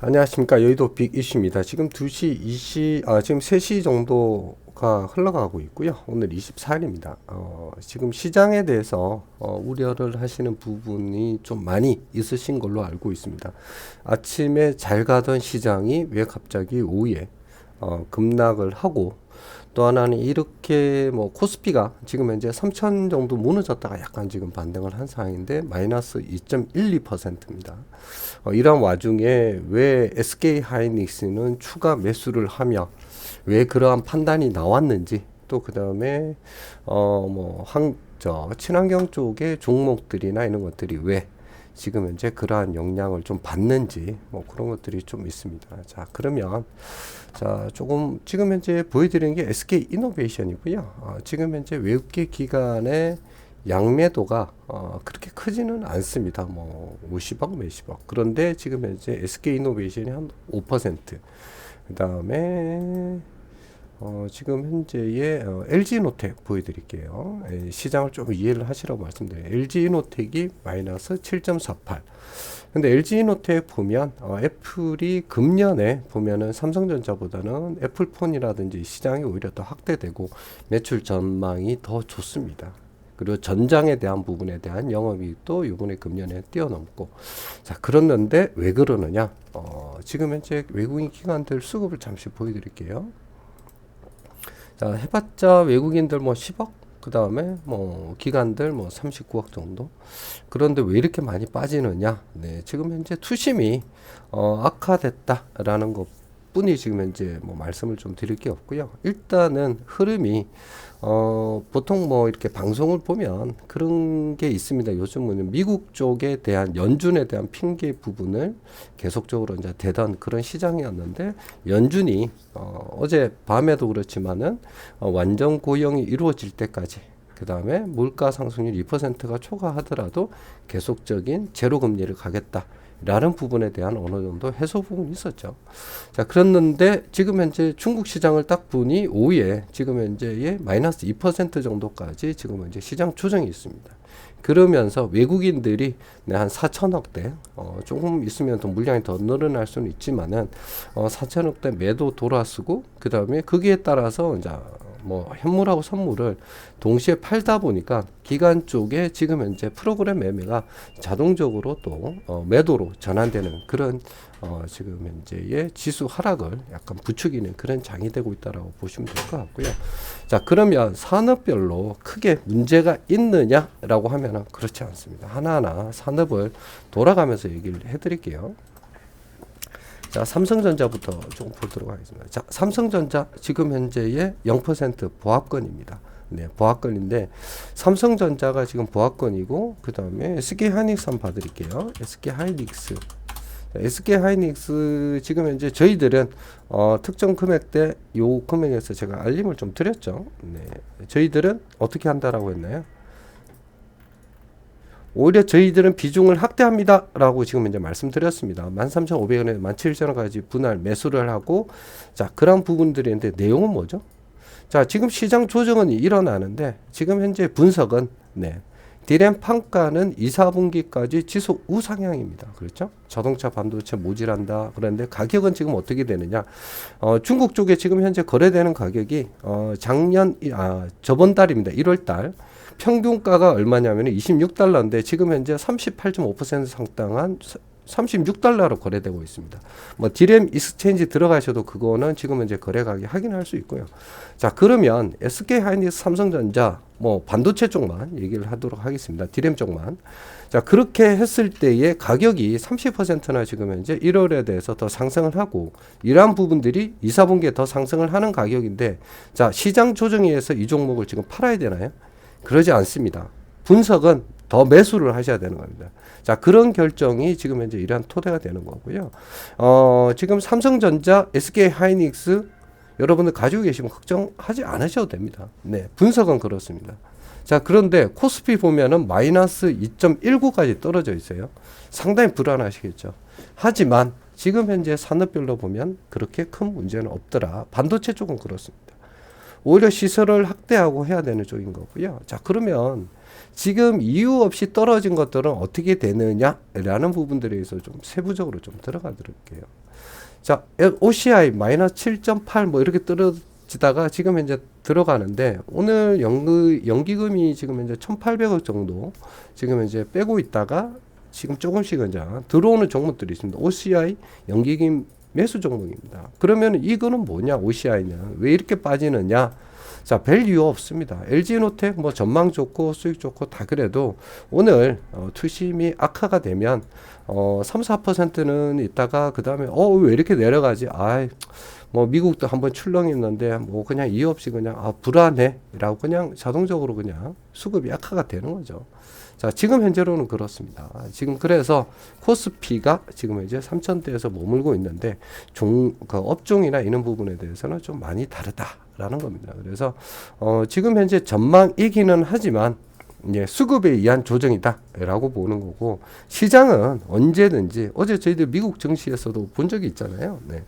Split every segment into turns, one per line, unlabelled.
안녕하십니까 여의도 빅 이슈입니다. 지금 2시 20, 아 지금 3시 정도가 흘러가고 있고요. 오늘 24일입니다. 어, 지금 시장에 대해서 어, 우려를 하시는 부분이 좀 많이 있으신 걸로 알고 있습니다. 아침에 잘 가던 시장이 왜 갑자기 오후에 어, 급락을 하고 또 하나는 이렇게 뭐 코스피가 지금 현재 3천 정도 무너졌다가 약간 지금 반등을 한 상황인데 마이너스 2.12%입니다. 어, 이런 와중에 왜 SK 하이닉스는 추가 매수를 하며 왜 그러한 판단이 나왔는지 또 그 다음에 어뭐항저 친환경 쪽의 종목들이나 이런 것들이 왜 지금 현재 그러한 영향을 좀 받는지 뭐 그런 것들이 좀 있습니다. 자 그러면 자 조금 지금 현재 보여드리는 게 SK 이노베이션이고요. 어, 지금 현재 외국계 기관의 양매도가 어, 그렇게 크지는 않습니다. 뭐 50억, 몇십억. 그런데 지금 현재 SK 이노베이션이 한 5%. 그 다음에 어, 지금 현재의 어, LG노텍 보여드릴게요. 에, 시장을 좀 이해를 하시라고 말씀드려요. LG노텍이 마이너스 7.48. 근데 LG노텍 보면 어, 애플이 금년에 보면은 삼성전자보다는 애플폰이라든지 시장이 오히려 더 확대되고 매출 전망이 더 좋습니다. 그리고 전장에 대한 부분에 대한 영업이익도 이번에 금년에 뛰어넘고 자 그렇는데 왜 그러느냐 어, 지금 현재 외국인 기관들 수급을 잠시 보여드릴게요 자 해봤자 외국인들 뭐 10억 그 다음에 뭐 기관들 뭐 39억 정도? 그런데 왜 이렇게 많이 빠지느냐? 네 지금 현재 투심이 어 악화됐다라는 것 뿐이 지금 현재 뭐 말씀을 좀 드릴 게 없고요 일단은 흐름이 어, 보통 뭐 이렇게 방송을 보면 그런 게 있습니다. 요즘은 미국 쪽에 대한 연준에 대한 핑계 부분을 계속적으로 이제 대던 그런 시장이었는데 연준이 어, 어제 밤에도 그렇지만은 어, 완전 고용이 이루어질 때까지 그 다음에 물가 상승률 2%가 초과하더라도 계속적인 제로 금리를 가겠다. 라는 부분에 대한 어느 정도 해소 부분이 있었죠. 자, 그랬는데 지금 현재 중국 시장을 딱 보니 오후에 지금 현재의 마이너스 2% 정도까지 지금 현재 시장 조정이 있습니다. 그러면서 외국인들이 네, 한 4천억대 어, 조금 있으면 더 물량이 더 늘어날 수는 있지만은 어, 4천억대 매도 돌아쓰고 그 다음에 거기에 따라서 이제 뭐 현물하고 선물을 동시에 팔다 보니까 기간 쪽에 지금 현재 프로그램 매매가 자동적으로 또 어, 매도로 전환되는 그런 어, 지금 현재의 지수 하락을 약간 부추기는 그런 장이 되고 있다라고 보시면 될 것 같고요. 자 그러면 산업별로 크게 문제가 있느냐라고 하면은 그렇지 않습니다. 하나하나 산업을 돌아가면서 얘기를 해드릴게요. 자, 삼성전자부터 조금 보도록 하겠습니다. 자, 삼성전자 지금 현재의 0% 보합권입니다. 네, 보합권인데 삼성전자가 지금 보합권이고 그 다음에 SK 하이닉스 한번 봐 드릴게요. SK 하이닉스. SK 하이닉스 지금 현재 저희들은 어, 특정 금액대 요 금액에서 제가 알림을 좀 드렸죠. 네, 저희들은 어떻게 한다라고 했나요? 오히려 저희들은 비중을 확대합니다 라고 지금 이제 말씀드렸습니다. 13,500원에 17,000원까지 분할 매수를 하고 자 그런 부분들인데 내용은 뭐죠? 자 지금 시장 조정은 일어나는데 지금 현재 분석은 네 디램 판가는 2, 4분기까지 지속 우상향입니다. 그렇죠? 자동차 반도체 모질한다. 그런데 가격은 지금 어떻게 되느냐? 어, 중국 쪽에 지금 현재 거래되는 가격이 어, 작년 아 저번 달입니다. 1월 달 평균가가 얼마냐면 26달러인데 지금 현재 38.5% 상당한 36달러로 거래되고 있습니다. 뭐 디램 익스체인지 들어가셔도 그거는 지금 현재 거래 가격 확인할 수 있고요. 자, 그러면 SK 하이닉스 삼성전자 뭐 반도체 쪽만 얘기를 하도록 하겠습니다. 디램 쪽만. 자, 그렇게 했을 때의 가격이 30%나 지금 현재 1월에 대해서 더 상승을 하고 이러한 부분들이 2, 4분기에 더 상승을 하는 가격인데 자, 시장 조정에 의해서 이 종목을 지금 팔아야 되나요? 그러지 않습니다. 분석은 더 매수를 하셔야 되는 겁니다. 자, 그런 결정이 지금 현재 이러한 토대가 되는 거고요. 어, 지금 삼성전자, SK 하이닉스 여러분들 가지고 계시면 걱정하지 않으셔도 됩니다. 네, 분석은 그렇습니다. 자, 그런데 코스피 보면은 마이너스 2.19까지 떨어져 있어요. 상당히 불안하시겠죠. 하지만 지금 현재 산업별로 보면 그렇게 큰 문제는 없더라. 반도체 쪽은 그렇습니다. 오히려 시설을 확대하고 해야 되는 쪽인 거고요. 자, 그러면 지금 이유 없이 떨어진 것들은 어떻게 되느냐라는 부분들에 대해서 좀 세부적으로 좀 들어가 드릴게요. 자, OCI 마이너스 7.8 뭐 이렇게 떨어지다가 지금 현재 들어가는데 오늘 연기, 연기금이 지금 현재 1,800억 정도 지금 현재 빼고 있다가 지금 조금씩 이제 들어오는 종목들이 있습니다. OCI 연기금 매수 종목입니다. 그러면 이거는 뭐냐? OCI는 왜 이렇게 빠지느냐? 자, 별 이유 없습니다. LG노텍 뭐 전망 좋고 수익 좋고 다 그래도 오늘 어, 투심이 악화가 되면 어, 3, 4%는 있다가 그다음에 어, 왜 이렇게 내려가지? 아이 뭐 미국도 한번 출렁했는데 뭐 그냥 이유 없이 그냥 아 불안해라고 그냥 자동적으로 그냥 수급이 약화가 되는 거죠. 자, 지금 현재로는 그렇습니다. 지금 그래서 코스피가 지금 이제 3천대에서 머물고 있는데 종, 그 업종이나 이런 부분에 대해서는 좀 많이 다르다라는 겁니다. 그래서 어, 지금 현재 전망이기는 하지만 예, 수급에 의한 조정이다라고 보는 거고 시장은 언제든지 어제 저희들 미국 증시에서도 본 적이 있잖아요. 네.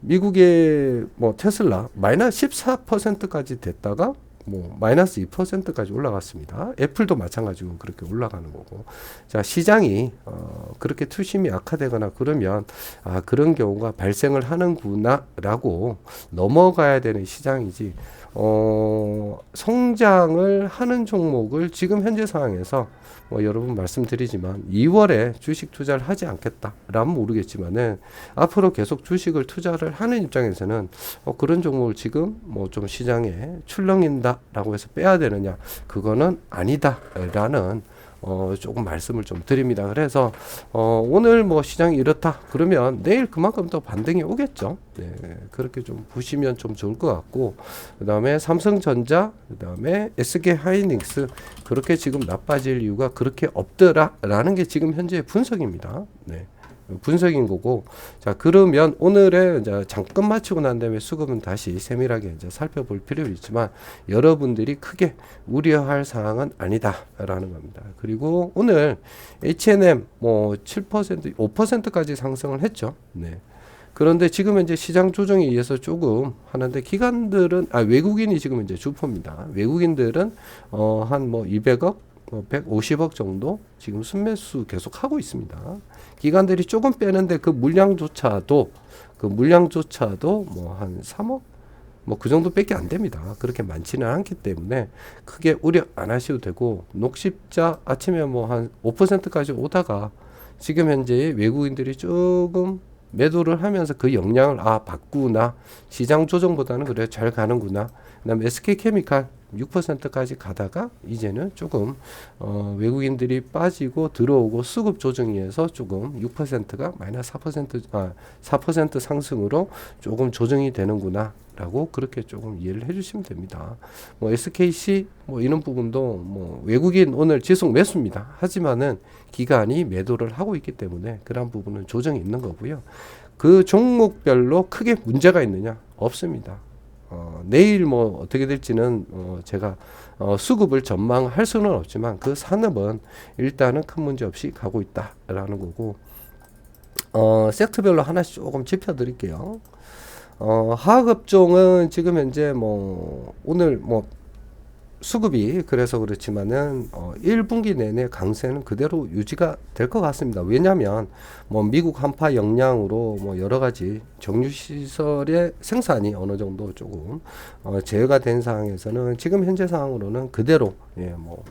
미국의 뭐 테슬라 마이너스 14%까지 됐다가 뭐 마이너스 2%까지 올라갔습니다. 애플도 마찬가지고 그렇게 올라가는 거고. 자, 시장이 어 그렇게 투심이 악화되거나 그러면 아, 그런 경우가 발생을 하는구나라고 넘어가야 되는 시장이지. 어 성장을 하는 종목을 지금 현재 상황에서 뭐 여러분 말씀드리지만 2월에 주식 투자를 하지 않겠다라면 모르겠지만은 앞으로 계속 주식을 투자를 하는 입장에서는 어 그런 종목을 지금 뭐 좀 시장에 출렁인다라고 해서 빼야 되느냐 그거는 아니다라는 어, 조금 말씀을 좀 드립니다. 그래서 어, 오늘 뭐 시장이 이렇다 그러면 내일 그만큼 또 반등이 오겠죠. 네, 그렇게 좀 보시면 좀 좋을 것 같고 그 다음에 삼성전자 그 다음에 SK 하이닉스 그렇게 지금 나빠질 이유가 그렇게 없더라라는 게 지금 현재 분석입니다. 네. 분석인 거고 자 그러면 오늘의 이제 잠깐 마치고 난 다음에 수급은 다시 세밀하게 이제 살펴볼 필요가 있지만 여러분들이 크게 우려할 사항은 아니다라는 겁니다. 그리고 오늘 H&M 뭐 7% 5%까지 상승을 했죠. 네. 그런데 지금 현재 시장 조정에 의해서 조금 하는데 기관들은 아 외국인이 지금 이제 주포입니다. 외국인들은 어 한 뭐 200억 뭐 150억 정도 지금 순매수 계속 하고 있습니다. 기관들이 조금 빼는데 그 물량조차도 그 물량조차도 뭐 한 3억? 뭐 그 정도밖에 안 됩니다. 그렇게 많지는 않기 때문에 크게 우려 안 하셔도 되고 녹십자 아침에 뭐 한 5%까지 오다가 지금 현재 외국인들이 조금 매도를 하면서 그 영향을 아 받구나. 시장 조정보다는 그래 잘 가는구나. 그다음에 SK케미칼 6%까지 가다가 이제는 조금 어, 외국인들이 빠지고 들어오고 수급 조정에서 조금 6%가 마이너스 4% 아, 4% 상승으로 조금 조정이 되는구나. 라고 그렇게 조금 이해를 해주시면 됩니다. 뭐 SKC 뭐 이런 부분도 뭐 외국인 오늘 지속 매수입니다. 하지만은 기간이 매도를 하고 있기 때문에 그런 부분은 조정이 있는 거고요. 그 종목별로 크게 문제가 있느냐 없습니다. 어, 내일 뭐 어떻게 될지는 어, 제가 어, 수급을 전망할 수는 없지만 그 산업은 일단은 큰 문제 없이 가고 있다라는 거고 어, 섹터별로 하나씩 조금 짚어드릴게요. 어, 화학업종은 지금 현재 뭐 오늘 뭐 수급이 그래서 그렇지만은 어 1분기 내내 강세는 그대로 유지가 될 것 같습니다. 왜냐하면 뭐 미국 한파 영향으로 뭐 여러 가지 정유 시설의 생산이 어느 정도 조금 어 제어가 된 상황에서는 지금 현재 상황으로는 그대로 예뭐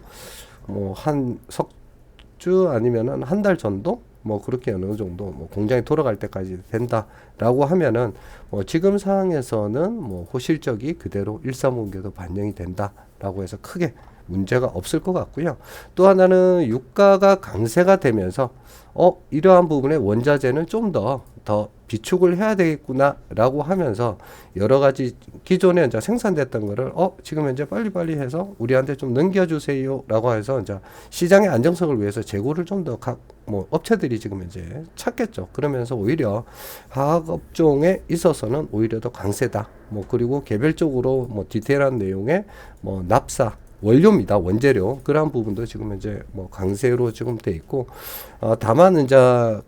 뭐한 석주 아니면은 한 달 전도 뭐 그렇게 어느 정도 뭐 공장이 돌아갈 때까지 된다라고 하면은 뭐 지금 상황에서는 뭐 호실적이 그대로 일사분기도 반영이 된다 라고 해서 크게 문제가 없을 것 같고요. 또 하나는 유가가 강세가 되면서 어 이러한 부분에 원자재는 좀 더 더 비축을 해야 되겠구나라고 하면서 여러 가지 기존에 이제 생산됐던 거를 어 지금 현재 빨리빨리 해서 우리한테 좀 넘겨주세요라고 해서 이제 시장의 안정성을 위해서 재고를 좀 더 각 뭐 업체들이 지금 이제 찾겠죠. 그러면서 오히려 화학 업종에 있어서는 오히려 더 강세다. 뭐 그리고 개별적으로 뭐 디테일한 내용의 뭐 납사 원료입니다. 원재료. 그러한 부분도 지금 이제 뭐 강세로 지금 돼 있고, 어, 다만 이제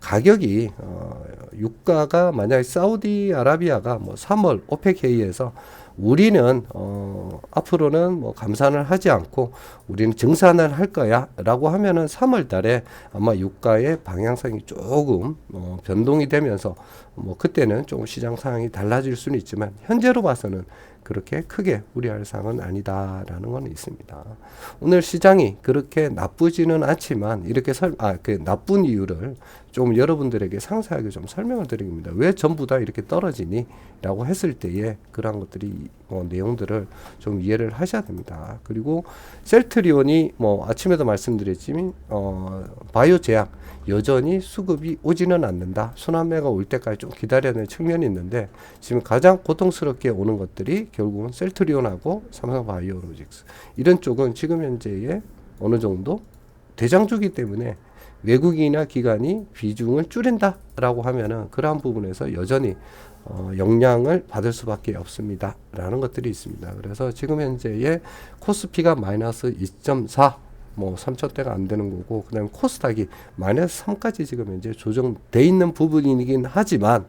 가격이, 어, 유가가 만약에 사우디아라비아가 뭐 3월 오펙 회의에서 우리는 어, 앞으로는 뭐 감산을 하지 않고 우리는 증산을 할 거야라고 하면은 3월 달에 아마 유가의 방향성이 조금 어, 변동이 되면서 뭐 그때는 조금 시장 상황이 달라질 수는 있지만 현재로 봐서는 그렇게 크게 우려할 사항은 아니다라는 건 있습니다. 오늘 시장이 그렇게 나쁘지는 않지만 이렇게 설, 아, 그 나쁜 이유를 좀 여러분들에게 상세하게 좀 설명을 드립니다. 왜 전부 다 이렇게 떨어지니? 라고 했을 때에 그러한 것들이 뭐 내용들을 좀 이해를 하셔야 됩니다. 그리고 셀트리온이 뭐 아침에도 말씀드렸지만 어, 바이오 제약 여전히 수급이 오지는 않는다. 순환매가 올 때까지 좀 기다려야 되는 측면이 있는데 지금 가장 고통스럽게 오는 것들이 결국은 셀트리온하고 삼성바이오로직스 이런 쪽은 지금 현재의 어느 정도 대장주기 때문에 외국인이나 기관이 비중을 줄인다라고 하면은 그러한 부분에서 여전히 어, 영향을 받을 수밖에 없습니다. 라는 것들이 있습니다. 그래서 지금 현재의 코스피가 마이너스 2.4, 뭐 3천대가 안 되는 거고, 그 다음에 코스닥이 마이너스 3까지 지금 현재 조정돼 있는 부분이긴 하지만,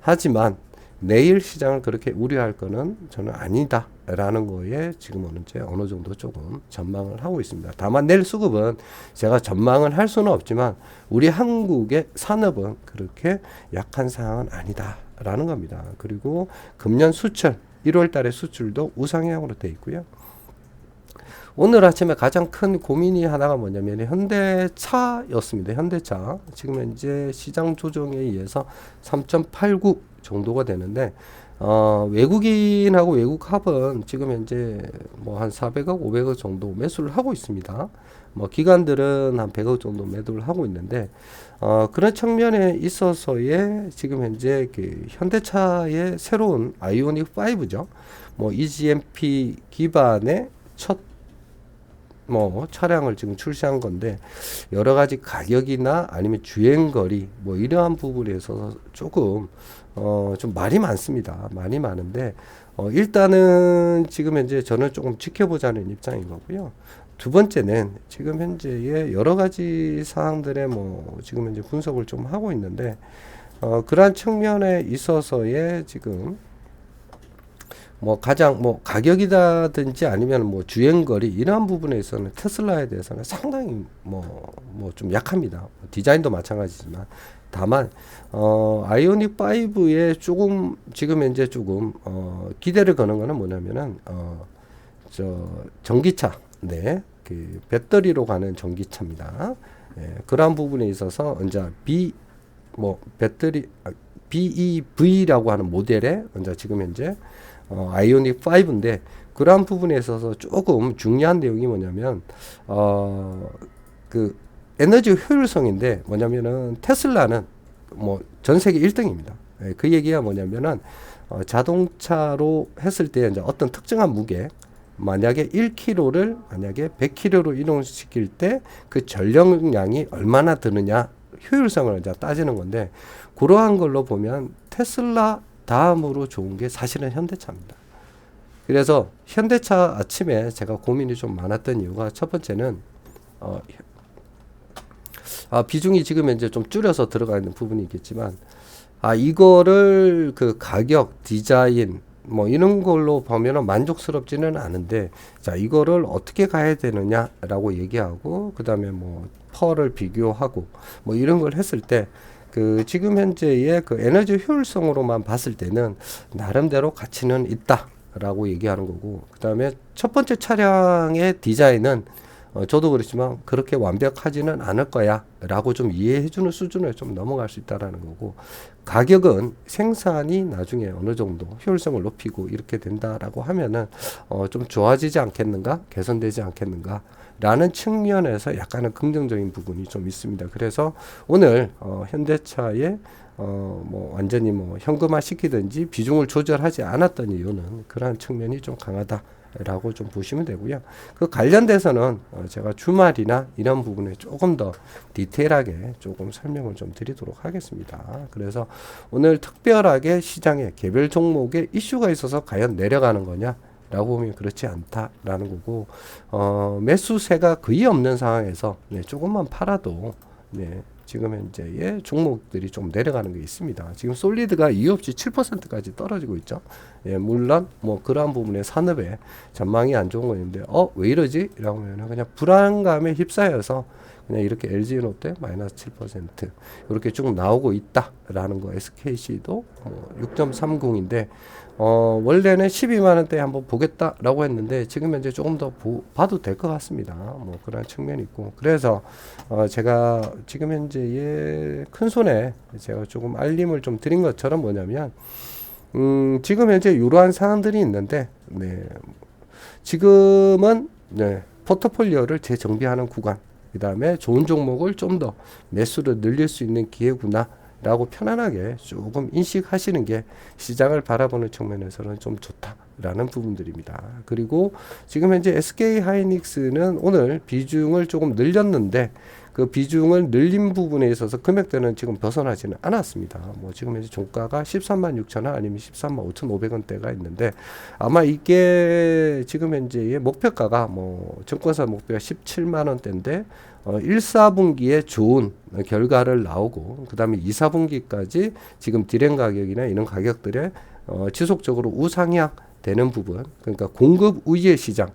하지만 내일 시장을 그렇게 우려할 거는 저는 아니다. 라는 거에 지금은 이제 어느 정도 조금 전망을 하고 있습니다. 다만 내일 수급은 제가 전망을 할 수는 없지만 우리 한국의 산업은 그렇게 약한 상황은 아니다. 라는 겁니다. 그리고 금년 수출 1월 달의 수출도 우상향으로 돼 있고요. 오늘 아침에 가장 큰 고민이 하나가 뭐냐면 현대차였습니다. 현대차. 지금 현재 시장 조정에 의해서 3.89 정도가 되는데 어, 외국인하고 외국 합은 지금 현재 뭐 한 400억, 500억 정도 매수를 하고 있습니다. 뭐 기관들은 한 100억 정도 매도를 하고 있는데 어, 그런 측면에 있어서의 지금 현재 그 현대차의 새로운 아이오닉 5죠. 뭐 EGMP 기반의 첫 뭐 차량을 지금 출시한 건데 여러 가지 가격이나 아니면 주행 거리 뭐 이러한 부분에 있어서 조금 어 좀 말이 많습니다. 많이 많은데 어 일단은 지금 현재 저는 조금 지켜보자는 입장인 거고요. 두 번째는 지금 현재의 여러 가지 사항들의 뭐 지금 현재 분석을 좀 하고 있는데 어 그러한 측면에 있어서의 지금 뭐 가장 뭐 가격이다든지 아니면 뭐 주행거리 이러한 부분에 있어서는 테슬라에 대해서는 상당히 뭐 뭐 좀 약합니다. 디자인도 마찬가지지만 다만 어 아이오닉 5에 조금 지금 현재 조금 어 기대를 거는 거는 뭐냐면은 어저 전기차 네. 그 배터리로 가는 전기차입니다. 예, 그러한 부분에 있어서 이제 B 뭐 배터리 아, BEV라고 하는 모델에 이제 지금 현재 어, 아이오닉 5인데 그러한 부분에 있어서 조금 중요한 내용이 뭐냐면 어, 그 에너지 효율성인데 뭐냐면은 테슬라는 뭐 전 세계 1등입니다. 예, 그 얘기가 뭐냐면은 어, 자동차로 했을 때 이제 어떤 특정한 무게 만약에 1kg를 만약에 100kg로 이동시킬 때 그 전력량이 얼마나 드느냐 효율성을 이제 따지는 건데 그러한 걸로 보면 테슬라 다음으로 좋은 게 사실은 현대차입니다. 그래서 현대차 아침에 제가 고민이 좀 많았던 이유가 첫 번째는 어, 아, 비중이 지금 현재 좀 줄여서 들어가 있는 부분이 있겠지만 아 이거를 그 가격 디자인 뭐 이런 걸로 보면은 만족스럽지는 않은데 자 이거를 어떻게 가야 되느냐라고 얘기하고 그다음에 뭐 펄을 비교하고 뭐 이런 걸 했을 때 그 지금 현재의 그 에너지 효율성으로만 봤을 때는 나름대로 가치는 있다라고 얘기하는 거고 그다음에 첫 번째 차량의 디자인은 어, 저도 그렇지만 그렇게 완벽하지는 않을 거야 라고 좀 이해해 주는 수준을 좀 넘어갈 수 있다라는 거고 가격은 생산이 나중에 어느 정도 효율성을 높이고 이렇게 된다라고 하면은 어, 좀 좋아지지 않겠는가 개선되지 않겠는가 라는 측면에서 약간은 긍정적인 부분이 좀 있습니다. 그래서 오늘 어, 현대차의 어, 뭐 완전히 뭐 현금화 시키든지 비중을 조절하지 않았던 이유는 그러한 측면이 좀 강하다. 라고 좀 보시면 되고요. 그 관련돼서는 어 제가 주말이나 이런 부분에 조금 더 디테일하게 조금 설명을 좀 드리도록 하겠습니다. 그래서 오늘 특별하게 시장에 개별 종목에 이슈가 있어서 과연 내려가는 거냐? 라고 보면 그렇지 않다라는 거고 어 매수세가 거의 없는 상황에서 네, 조금만 팔아도 네, 지금 현재의 종목들이 좀 내려가는 게 있습니다. 지금 솔리드가 이유 없이 7%까지 떨어지고 있죠. 예, 물론 뭐 그러한 부분에 산업에 전망이 안 좋은 건 있는데 어 왜 이러지? 라고 하면 그냥 불안감에 휩싸여서 그냥 이렇게 LG 롯데 마이너스 7% 이렇게 쭉 나오고 있다라는 거 SKC도 뭐 6.30인데 어 원래는 12만 원대 한번 보겠다라고 했는데 지금 현재 조금 더 보, 봐도 될 것 같습니다. 뭐 그런 측면이 있고. 그래서 어 제가 지금 현재의 큰 손에 제가 조금 알림을 좀 드린 것처럼 뭐냐면 음 지금 현재 이러한 상황들이 있는데 네. 지금은 네 포트폴리오를 재정비하는 구간 그 다음에 좋은 종목을 좀 더 매수를 늘릴 수 있는 기회구나 라고 편안하게 조금 인식하시는 게 시장을 바라보는 측면에서는 좀 좋다라는 부분들입니다. 그리고 지금 현재 SK 하이닉스는 오늘 비중을 조금 늘렸는데 그 비중을 늘린 부분에 있어서 금액대는 지금 벗어나지는 않았습니다. 뭐 지금 현재 종가가 13만 6천 원 아니면 13만 5천 5백원대가 있는데 아마 이게 지금 현재의 목표가가 뭐 증권사 목표가 17만 원대인데 어, 1, 4분기에 좋은 결과를 나오고 그다음에 2, 4분기까지 지금 디램 가격이나 이런 가격들에 어, 지속적으로 우상향 되는 부분 그러니까 공급 우위의 시장 어,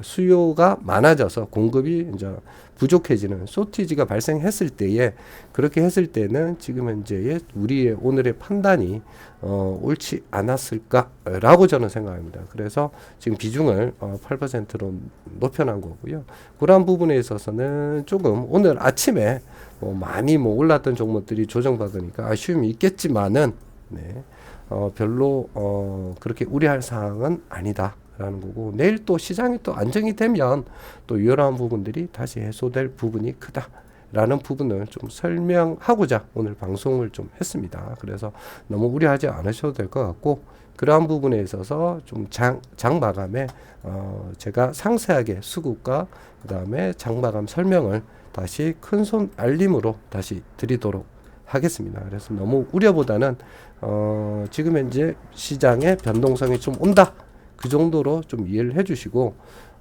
수요가 많아져서 공급이 이제 부족해지는 소티지가 발생했을 때에 그렇게 했을 때는 지금 현재의 우리의 오늘의 판단이 어, 옳지 않았을까라고 저는 생각합니다. 그래서 지금 비중을 어, 8%로 높여놓은 거고요. 그러한 부분에 있어서는 조금 오늘 아침에 뭐 많이 뭐 올랐던 종목들이 조정받으니까 아쉬움이 있겠지만은 네, 어, 별로 어, 그렇게 우려할 사항은 아니다. 라는 거고 내일 또 시장이 또 안정이 되면 또 이러한 부분들이 다시 해소될 부분이 크다. 라는 부분을 좀 설명하고자 오늘 방송을 좀 했습니다. 그래서 너무 우려하지 않으셔도 될 것 같고 그러한 부분에 있어서 좀 장, 장 마감에 어, 제가 상세하게 수급과 그 다음에 장 마감 설명을 다시 큰 손 알림으로 다시 드리도록 하겠습니다. 그래서 너무 우려보다는 어, 지금 현재 시장의 변동성이 좀 온다. 그 정도로 좀 이해를 해주시고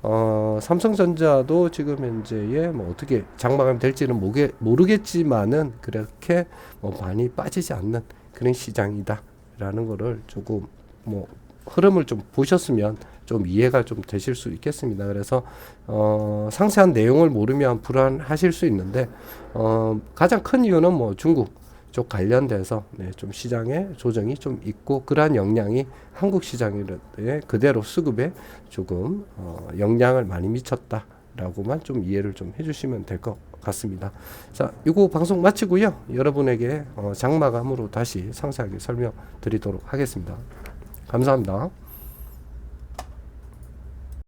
어, 삼성전자도 지금 현재에 뭐 어떻게 장마감 될지는 모르겠, 모르겠지만은 그렇게 뭐 많이 빠지지 않는 그런 시장이다라는 거를 조금 뭐 흐름을 좀 보셨으면 좀 이해가 좀 되실 수 있겠습니다. 그래서 어, 상세한 내용을 모르면 불안하실 수 있는데 어, 가장 큰 이유는 뭐 중국 쪽 관련돼서 네, 좀 시장에 조정이 좀 있고 그러한 영향이 한국 시장에 그대로 수급에 조금 어, 영향을 많이 미쳤다라고만 좀 이해를 좀 해주시면 될 것 같습니다. 자, 이거 방송 마치고요. 여러분에게 어, 장마감으로 다시 상세하게 설명드리도록 하겠습니다. 감사합니다.